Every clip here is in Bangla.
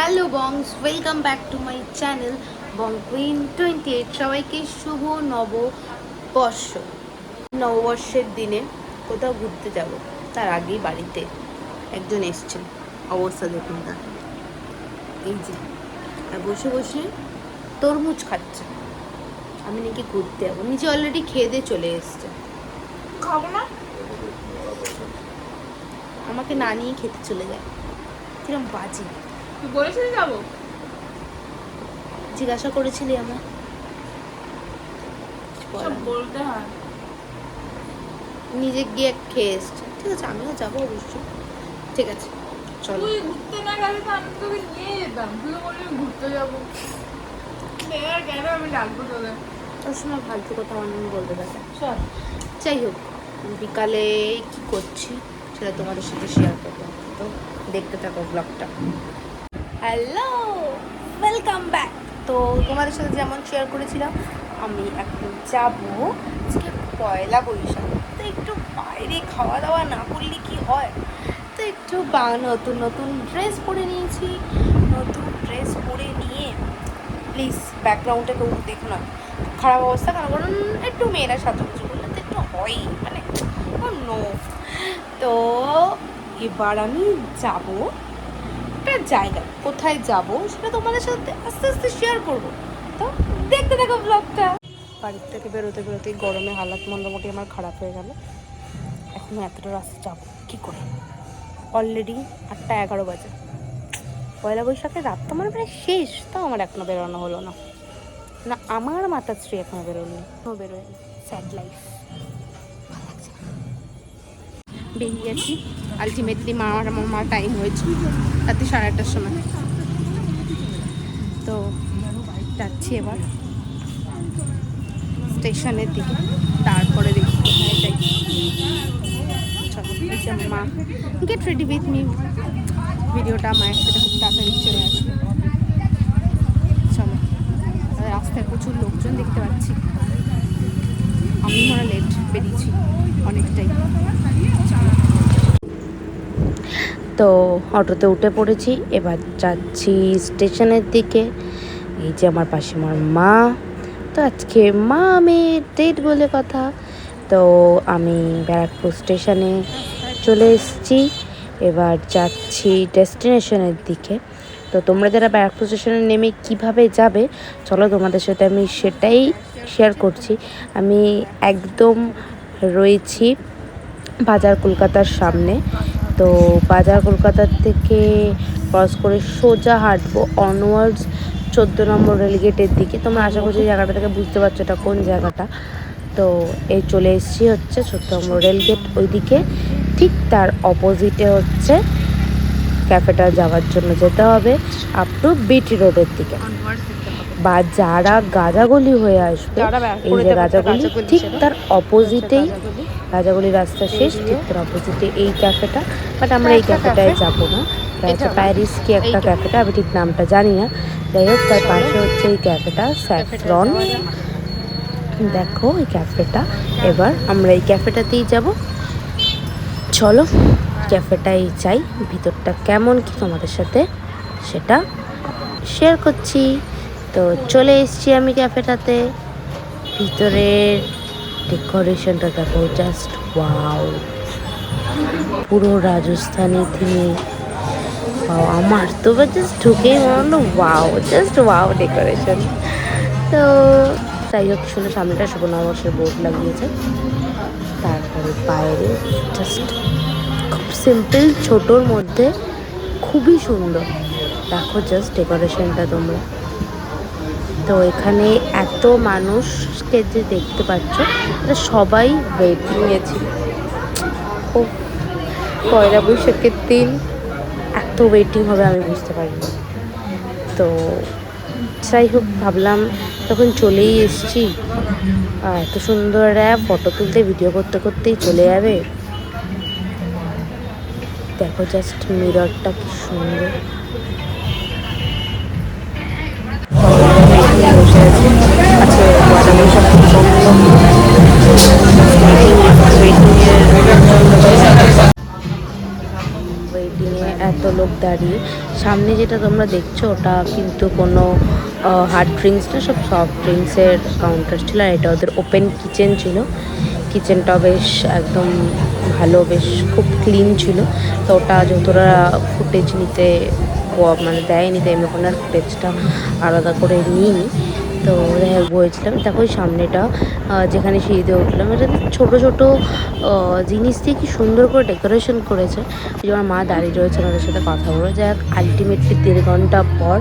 Hello bongs welcome back to my channel Bong Queen twenty eight সবাইকে শুভ নববর্ষ। নববর্ষের দিনে কোথাও ঘুরতে যাব তার আগেই বাড়িতে একজন এসছেন। অবস্থা দেখুন তার এই যে আর বসে বসে তরমুজ খাচ্ছে। আমি নাকি ঘুরতে যাব। নিচে অলরেডি খেয়ে দিয়ে চলে এসছে। খাব না? আমাকে না নিয়ে খেতে চলে যায়। কিরম বাজে। তুই বলেছিলি যাব? জিজ্ঞাসা করেছিলি আমার বলতে হয়। নিজে গিয়ে খেয়ে এসছে। ঠিক আছে আমিও যাব অবশ্যই ঠিক আছে চলো। তুই ঘুরতে না গেলে তো আমি তোকে নিয়ে যেতাম। তুই বললি ঘুরতে যাব। কেন আমি ডাকবো তোকে তোর সময় ফালতু কথা অন্য বলতে থাকে চল। যাই হোক বিকালে কি করছি সেটা তোমাদের সাথে শেয়ার করব। তো দেখতে থাকো ব্লগটা হ্যালো ওয়েলকাম ব্যাক তো তোমাদের সাথে যেমন শেয়ার করেছিলাম, আমি এখন যাব আজকে পয়লা বৈশাখ। তো একটু বাইরে খাওয়া দাওয়া না করলে কি হয়? তো একটু বা, নতুন নতুন ড্রেস পরে নিয়েছি। নতুন ড্রেস পরে নিয়ে প্লিজ ব্যাকগ্রাউন্ডে কেউ দেখো না। খারাপ অবস্থা কেন কারণ একটু মেয়েরা সাজুগুজু করলে তো একটু হয়ই মানে নো তো এবার আমি যাব একটা জায়গা, কোথায় যাব সেটা তোমাদের সাথে আস্তে আস্তে শেয়ার করব। তো দেখতে দেখো ব্লগটা বাড়ির থেকে বেরোতে বেরোতেই গরমে হালাত মোটামুটি আমার খারাপ হয়ে গেল। এখন এতটা রাস্তা যাব, কী করে? অলরেডি আটটা এগারো বাজে। পয়লা বৈশাখের রাত তো আমার প্রায় শেষ, তাও আমার এখনও বেরোনো হলো না। না, আমার মাতাশ্রী এখনও বেরোয়নি। এখনও বেরোয়নি স্যাড লাইফ বেরিয়ে গেছি আলটিমেটলি মা আমার আমার মা টাইম হয়েছে রাত্রি সাড়ে আটটার সময়। তো যাচ্ছি এবার স্টেশনের দিকে। তারপরে দেখি মা। গেট রেডি উইথ মি ভিডিওটা মায়ের সাথে খুব তাড়াতাড়ি চলে আসবে। চলো, রাস্তায় প্রচুর লোকজন দেখতে পাচ্ছি। আমি মনে লেট বেরিয়েছি অনেকটাই। তো অটোতে উঠে পড়েছি। এবার যাচ্ছি স্টেশনের দিকে। এই যে আমার পাশে আমার মা। তো আজকে মা আমি ডেট বলে কথা। তো আমি ব্যারাকপুর স্টেশনে চলে এসেছি। এবার যাচ্ছি ডেস্টিনেশনের দিকে। তো তোমরা যারা ব্যারাকপুর স্টেশনে নেমে কীভাবে যাবে, চলো তোমাদের সাথে আমি সেটাই শেয়ার করছি। আমি একদম রয়েছি বাজার কলকাতার সামনে। তো বাজার কলকাতার থেকে ক্রস করে সোজা হাঁটবো অনওয়ার্ডস চোদ্দ নম্বর রেলগেটের দিকে। তোমরা আশা করছি জায়গাটা থেকে বুঝতে পারছ এটা কোন জায়গাটা। তো এই চলে এসেছি হচ্ছে চোদ্দ নম্বর রেলগেট ওইদিকে। ঠিক তার অপোজিটে হচ্ছে ক্যাফেটা যাওয়ার জন্য যেতে হবে আপ টু বিটি রোডের দিকে। বা যারা গাজাগলি হয়ে আসবে এই যে গাজাগলি গাজাগলি ঠিক তার অপোজিটেই রাজাগলি রাস্তা শেষ ঠিক তার অপোজিটে এই ক্যাফেটা বাট আমরা এই ক্যাফেটায় যাব না। প্যারিস কি একটা ক্যাফেটা আমি ঠিক নামটা জানি না। যাই হোক তার পাশে হচ্ছে এই ক্যাফেটা স্যাফরন দেখো এই ক্যাফেটা এবার আমরা এই ক্যাফেটাতেই যাব। চলো ক্যাফেটাই চাই। ভিতরটা কেমন কি তোমাদের সাথে সেটা শেয়ার করছি। তো চলে এসেছি আমি ক্যাফেটাতে। ভিতরের ডেকোরেশনটা দেখো জাস্ট ওয়াও পুরো রাজস্থানি থিমে আমার তো জাস্ট ঢুকেই মনে ওয়াও জাস্ট ওয়াও ডেকোরেশন তো যাই হোক, শুনে সামনেটা শুভ নববর্ষের বোর্ড লাগিয়েছে। তারপরে বাইরে জাস্ট খুব সিম্পল ছোটোর মধ্যে খুবই সুন্দর। দেখো জাস্ট ডেকোরেশনটা তোমরা। তো এখানে এত মানুষকে যে দেখতে পাচ্ছ সবাই ওয়েটিংয়ে ছিল। ও, পয়লা বৈশাখের দিন এত ওয়েটিং হবে আমি বুঝতে পারিনি। তো যাই হোক, ভাবলাম তখন চলেই এসছি। এত সুন্দর অ্যাপ ফটো তুলতে ভিডিও করতে করতেই চলে যাবে। দেখো জাস্ট মিররটা কি সুন্দর। এত লোক দাঁড়িয়ে সামনে যেটা তোমরা দেখছ ওটা কিন্তু কোনো হার্ড ড্রিঙ্কস না, সব সফট ড্রিঙ্কসের কাউন্টার ছিল। আর এটা ওদের ওপেন কিচেন ছিল। কিচেনটা বেশ একদম ভালো বেশ খুব ক্লিন ছিল। তো ওটা যতটা ফুটেজ নিতে মানে দেয়নি তাই আমি ওখানে ফুটেজটা আলাদা করে নিইনি। তো হোক বলছিলাম দেখো ওই সামনেটা যেখানে সিঁড়িতে উঠলাম, এটা ছোটো ছোটো জিনিস দিয়ে কি সুন্দর করে ডেকোরেশন করেছে। আমার মা দাঁড়িয়ে রয়েছে ওদের সাথে কথা বলে যাই হোক আলটিমেটলি দেড় ঘণ্টা পর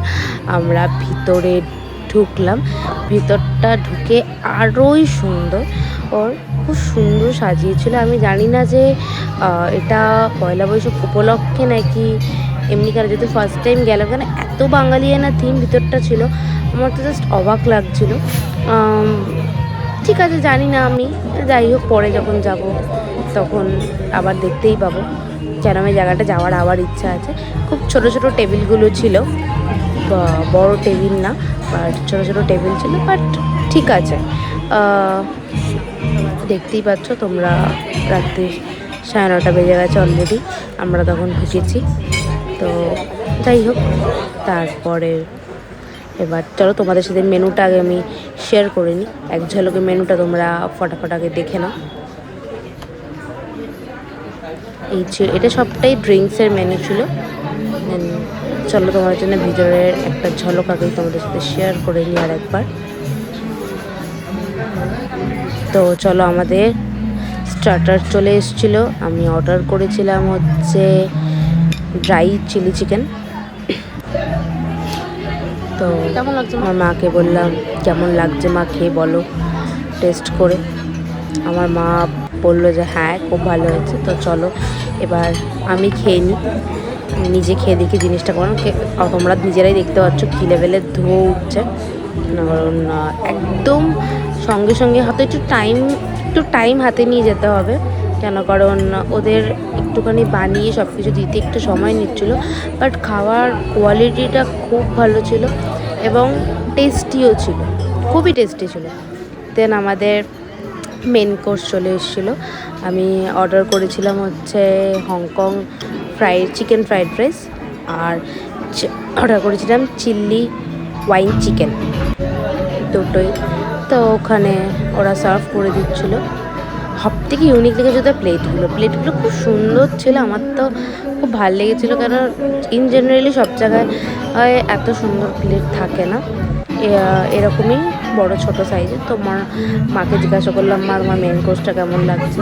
আমরা ভিতরে ঢুকলাম। ভিতরটা ঢুকে আরোই সুন্দর, ওর খুব সুন্দর সাজিয়েছিল। আমি জানি না যে এটা পয়লা বৈশাখ উপলক্ষে নাকি এমনি কেন, যেহেতু ফার্স্ট টাইম গেলাম, কেন এত বাঙালিয়ানা থিম ভিতরটা ছিল। আমার তো জাস্ট অবাক লাগছিল। ঠিক আছে, জানি না আমি। যাই হোক, পরে যখন যাব, তখন আবার দেখতেই পাবো। যেন আমি জায়গাটা যাওয়ার আবার ইচ্ছা আছে। খুব ছোট ছোট টেবিলগুলো ছিল। বড় টেবিল না বাট ছোটো ছোটো টেবিল ছিল বাট ঠিক আছে। দেখতেই পাচ্ছ তোমরা রাত্রি সাড়ে নটা বেজে গেছে অলরেডি আমরা তখন ঢুকেছি। তো যাই হোক, তারপরে এবার চলো তোমাদের সাথে মেনুটা আগে আমি শেয়ার করে নিই। এক ঝলকে মেনুটা তোমরা ফটাফট আগে দেখে নাও। এই এটা সবটাই ড্রিঙ্কসের মেনু ছিল। চলো তোমাদের জন্য ভিতরের একটা ঝলক আগে তোমাদের সাথে শেয়ার করে নিই আর একবার। তো চলো আমাদের স্টার্টার চলে এসেছিল। আমি অর্ডার করেছিলাম হচ্ছে ড্রাই চিলি চিকেন তো কেমন লাগছে আমার মাকে বললাম কেমন লাগছে মা? খেয়ে বলো টেস্ট করে। আমার মা বলল যে হ্যাঁ খুব ভালো হয়েছে তো চলো এবার আমি খেয়ে নিই। নিজে খেয়ে দেখি জিনিসটা কারণ তোমরা নিজেরাই দেখতে পাচ্ছ কী লেভেলের ধোয়া উঠছে। কারণ একদম সঙ্গে সঙ্গে হাতে একটু টাইম একটু টাইম হাতে নিয়ে যেতে হবে। কেন? কারণ ওদের একটুখানি বানিয়ে সব কিছু দিতে একটু সময় নিচ্ছিল বাট খাওয়ার কোয়ালিটিটা খুব ভালো ছিল এবং টেস্টিও ছিল, খুবই টেস্টি ছিল। দেন আমাদের মেন কোর্স চলে এসেছিল। আমি অর্ডার করেছিলাম হচ্ছে Hong Kong fried chicken fried rice আর অর্ডার করেছিলাম চিল্লি ওয়াইন চিকেন দুটোই। তো ওখানে ওরা সার্ভ করে দিচ্ছিল। সব থেকে ইউনিক লেগেছে ওদের প্লেটগুলো প্লেটগুলো খুব সুন্দর ছিল, আমার তো খুব ভালো লেগেছিলো কেন ইন জেনারেলি সব জায়গায় এত সুন্দর প্লেট থাকে না। এরকমই বড় ছোট সাইজের তো মা মাকে জিজ্ঞাসা করলাম, মা আমার মেন কোর্সটা কেমন লাগছে?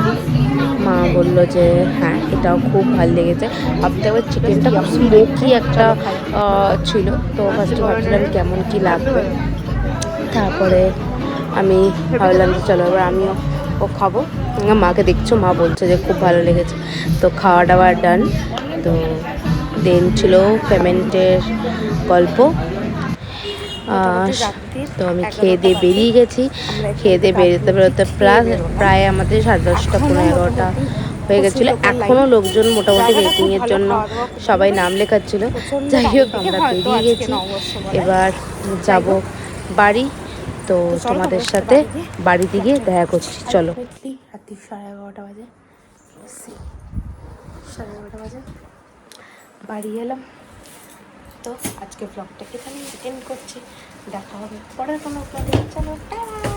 মা বলল যে হ্যাঁ এটাও খুব ভালো লেগেছে। ভাবতে আবার চিকেনটা খুব স্মোকি একটা ছিল। তো ফার্স্টে ভাবছিলাম কেমন কি লাগবে। তারপরে আমি ভাবলাম যে, চলো, এবার আমিও ও খাব। মাকে দেখছ? মা বলছে যে খুব ভালো লেগেছে। তো খাওয়া দাওয়া ডান তো দেন ছিল পেমেন্টের গল্প। তো আমি খেয়ে দিয়ে বেরিয়ে গেছি। খেয়ে দিয়ে বেরোতে বেরোতে প্রায় প্রায় আমাদের সাড়ে দশটা পনেরো এগারোটা হয়ে গেছিল। এখনও লোকজন মোটামুটি ওয়েটিংয়ের জন্য সবাই নাম লেখাচ্ছিল। যাই হোক আমরা বেরিয়ে গেছি। এবার যাব বাড়ি। তো তোমাদের সাথে বাড়িতে গিয়ে দেখা করছি। চলো। রাত্রি সাড়ে এগারোটা বাজে। সাড়ে এগারোটা বাজে। বাড়ি এলাম। তো আজকে ব্লগটাকে এখানে এন্ড করছি। দেখা হবে পরের কোনো ব্লগে চলো, টাটা।